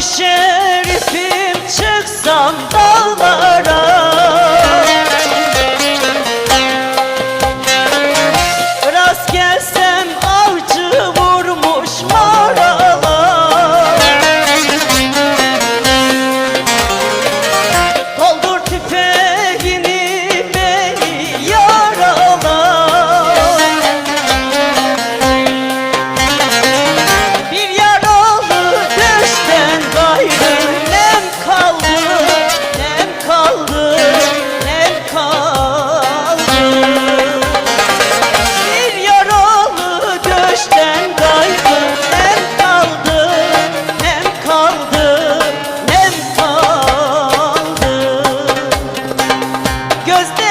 şerifi gözde